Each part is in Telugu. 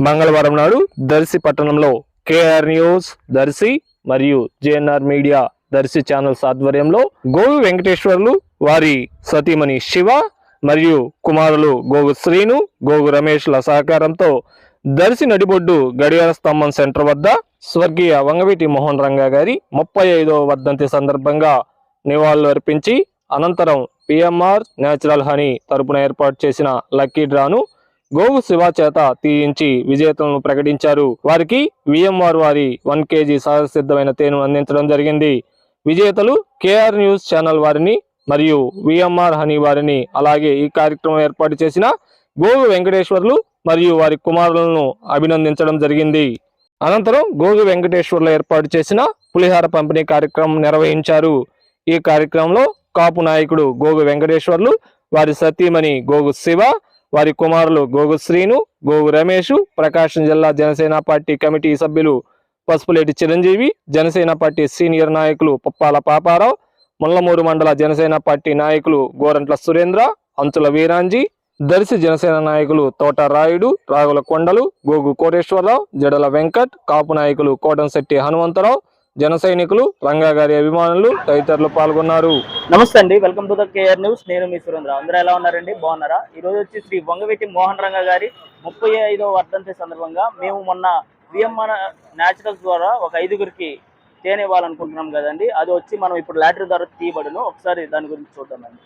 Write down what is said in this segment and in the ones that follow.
మంగళవారం నాడు దర్శి పట్టణంలో కేఆర్ న్యూస్ దర్శి మరియు జేఎన్ఆర్ మీడియా దర్శి ఛానల్స్ ఆధ్వర్యంలో గోవి వెంకటేశ్వర్లు వారి సతీమణి శివ మరియు కుమారులు గోగు శ్రీను గోగు రమేష్ల సహకారంతో దర్శి నడిబొడ్డు గడియార స్తంభం సెంటర్ వద్ద స్వర్గీయ వంగవీటి మోహన్ రంగా గారి ముప్పై ఐదవ వర్ధంతి సందర్భంగా నివాళులు అర్పించి అనంతరం పిఎంఆర్ న్యాచురల్ హనీ తరపున ఏర్పాటు చేసిన లక్కీ డ్రాను గోగు శివ చేత తీయించి విజేతలను ప్రకటించారు. వారికి విఎంఆర్ వారి వన్ కేజీ సహజసిద్ధమైన తేను అందించడం జరిగింది. విజేతలు కేఆర్ న్యూస్ ఛానల్ వారిని మరియు విఎంఆర్ హనీ వారిని అలాగే ఈ కార్యక్రమం ఏర్పాటు చేసిన గోగు వెంకటేశ్వర్లు మరియు వారి కుమారులను అభినందించడం జరిగింది. అనంతరం గోగు వెంకటేశ్వర్లు ఏర్పాటు చేసిన పులిహార పంపిణీ కార్యక్రమం నిర్వహించారు. ఈ కార్యక్రమంలో కాపు నాయకుడు గోగు వెంకటేశ్వర్లు వారి సతీమణి గోగు శివ వారి కుమారులు గోగు శ్రీను గోగు రమేష్ ప్రకాశం జిల్లా జనసేన పార్టీ కమిటీ సభ్యులు పసుపులేటి చిరంజీవి జనసేన పార్టీ సీనియర్ నాయకులు పుప్పాల పాపారావు ముల్లమూరు మండల జనసేన పార్టీ నాయకులు గోరంట్ల సురేంద్ర అంచుల వీరాంజీ దర్శి జనసేన నాయకులు తోట రాయుడు రాగుల కొండలు గోగు కోటేశ్వరరావు జడల వెంకట్ కాపు నాయకులు కోటంశెట్టి హనుమంతరావు జన సైనికులు రంగా గారి అభిమానులు తదితరులు పాల్గొన్నారు. నమస్తే అండి welcome to the KR news. నేను మీ సురేంద్ర. అందరూ ఎలా ఉన్నారండి? బాగున్నారా? ఈ రోజు వచ్చి శ్రీ వంగవీటి మోహన్ రంగ గారి ముప్పై ఐదవ వర్ధంతి సందర్భంగా మేము మొన్న విఎంఆర్ న్యాచురల్స్ ద్వారా ఒక ఐదుగురికి తేనె ఇవ్వాలనుకుంటున్నాం కదండి. అది వచ్చి మనం ఇప్పుడు లాటరీ ద్వారా తీయబడును. ఒకసారి దాని గురించి చూద్దామండి.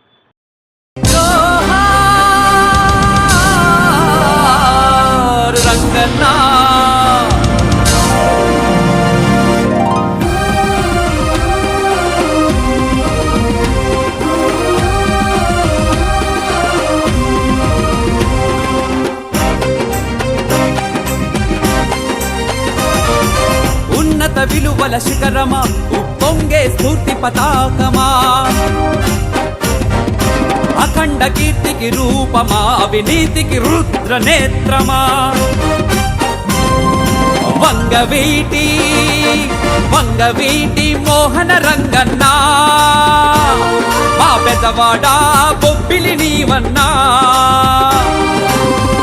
శిఖరమా ఉప్పొంగే స్ఫూర్తి పతాకమా? అఖండ కీర్తికి రూపమా అవినీతికి రుద్ర నేత్రమా? వంగవీటి వంగవీటి మోహన రంగన్నా? మా పెద్దవాడా బొబ్బిలి నీవన్నా?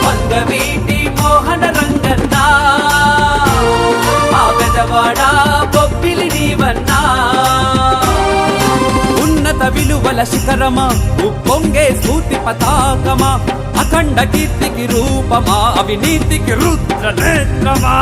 వంగవీటి విలువల శిఖరమా? ఉప్పొంగే స్ఫూర్తి పతాకమా? అఖండ కీర్తికి రూపమా? అవినీతికి రుద్ర నేత్రమా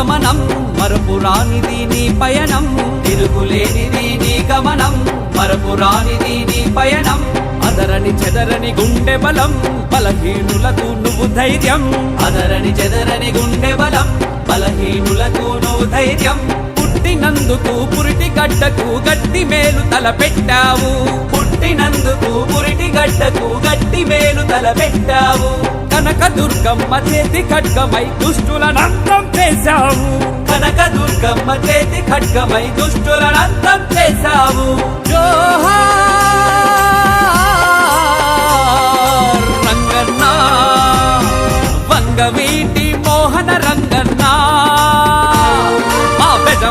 గమనం. మరపురానిది నీ పయనం. తిరుగులేనిది నీ గమనం. మరపురానిది నీ పయనం. అదరని చెదరని గుండె బలం. బలహీనులకు నువ్వు ధైర్యం. అదరని చెదరని గుండె బలం. బలహీనులకు నువ్వు ధైర్యం. పుట్టినందుకు పురిటి గడ్డకు గట్టి మేలు తలపెట్టావు. పుట్టినందుకు పురిటి గడ్డకు గట్టి మేలు తలపెట్టావు. కనక దుర్గమ్మ చేతి ఖడ్గమై దుష్టులనంతం చేశావు. కనక దుర్గమ్మ చేతి ఖడ్గమై దుష్టులనంతం చేశావు. రంగన్న వంగవీటి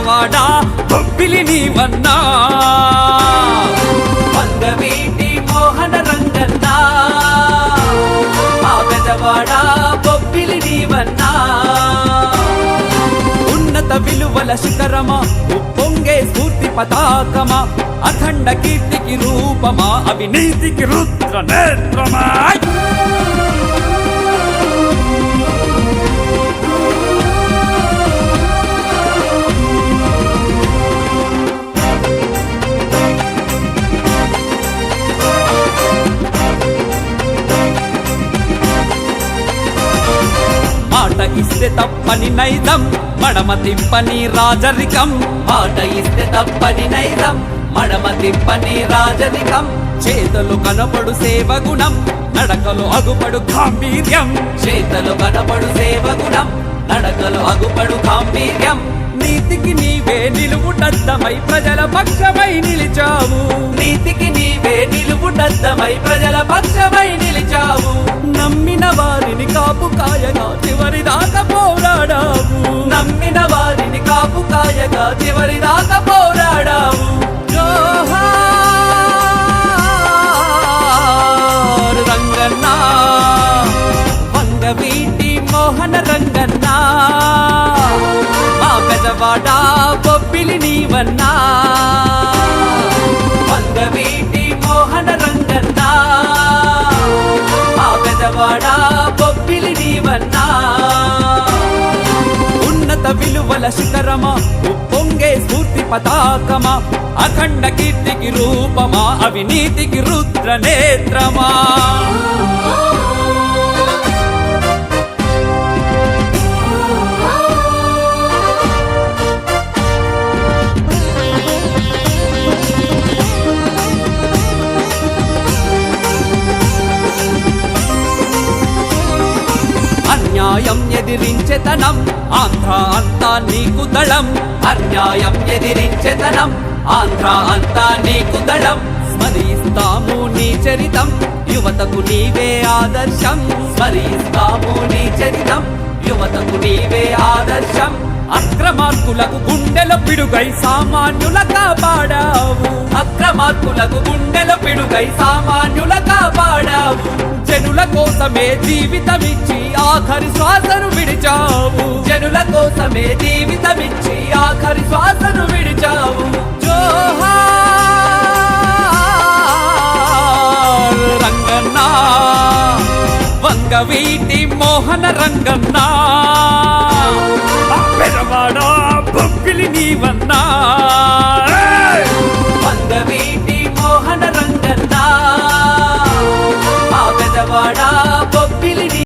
మా బొబ్బిలి నీవన్నా? వందవీటి మోహన రంగన్నా? మా పెదవాడా బొబ్బిలి నీవన్నా? ఉన్నత విలువల శిఖరమా? ఉప్పొంగే స్ఫూర్తి పతాకమా? అఖండ కీర్తికి రూపమా? అవినీతికి రుద్ర నేత్రమా? ఇస్తే తప్పని నైదం మడమ తిప్పని రాజరికం. మాట ఇస్తే తప్పని నైదం మడమ తిప్పని రాజరికం. చేతలు కనపడు సేవ గుణం నడకలు అగుపడు గాంభీర్యం. చేతలు కనపడు సేవ గుణం నడకలు అగుపడు గాంభీర్యం. నీతికి నీవే నిలువుటద్దమై ప్రజల పక్షమై నిలిచావు. నీతికి నీవే నిలువుటద్దమై ప్రజల పక్షమై వాడా బొబ్బిలి నీవన్నా? వందవీటి మోహన రంగన్నా? మా పెదవాడ బొబ్బిలి నీవన్నా? ఉన్నత విలువల శిఖరమా ఉప్పొంగే స్ఫూర్తి పతాకమా? అఖండ కీర్తికి రూపమా అవినీతికి రుద్ర నేత్రమా ఎదిరించెతనం. ఆంధ్ర అంతా నీకు దళం. అన్యాయం ఎదిరించెతనం. ఆంధ్ర అంతా నీకు దళం. స్మరిస్తాము నీ చరితం. యువతకు నీవే ఆదర్శం. స్మరిస్తాము నీ చరితం. యువతకు నీవే ఆదర్శం. అక్రమార్కులకు గుండెల పిడుగై సామాన్యుల కాపాడావు. అక్రమార్కులకు గుండెల పిడుగై సామాన్యుల కాపాడావు. జనుల కోసమే జీవితమిచ్చి ఆఖరి శ్వాసను విడిచావు. జనుల కోసమే జీవితమిచ్చి ఆఖరి శ్వాసను విడిచావు. జోహా రంగన్నా వంగవీటి మోహన రంగన్నా. పెరవాడా పెరవాడ బొబ్బిలి నీవన్నా. வாடா.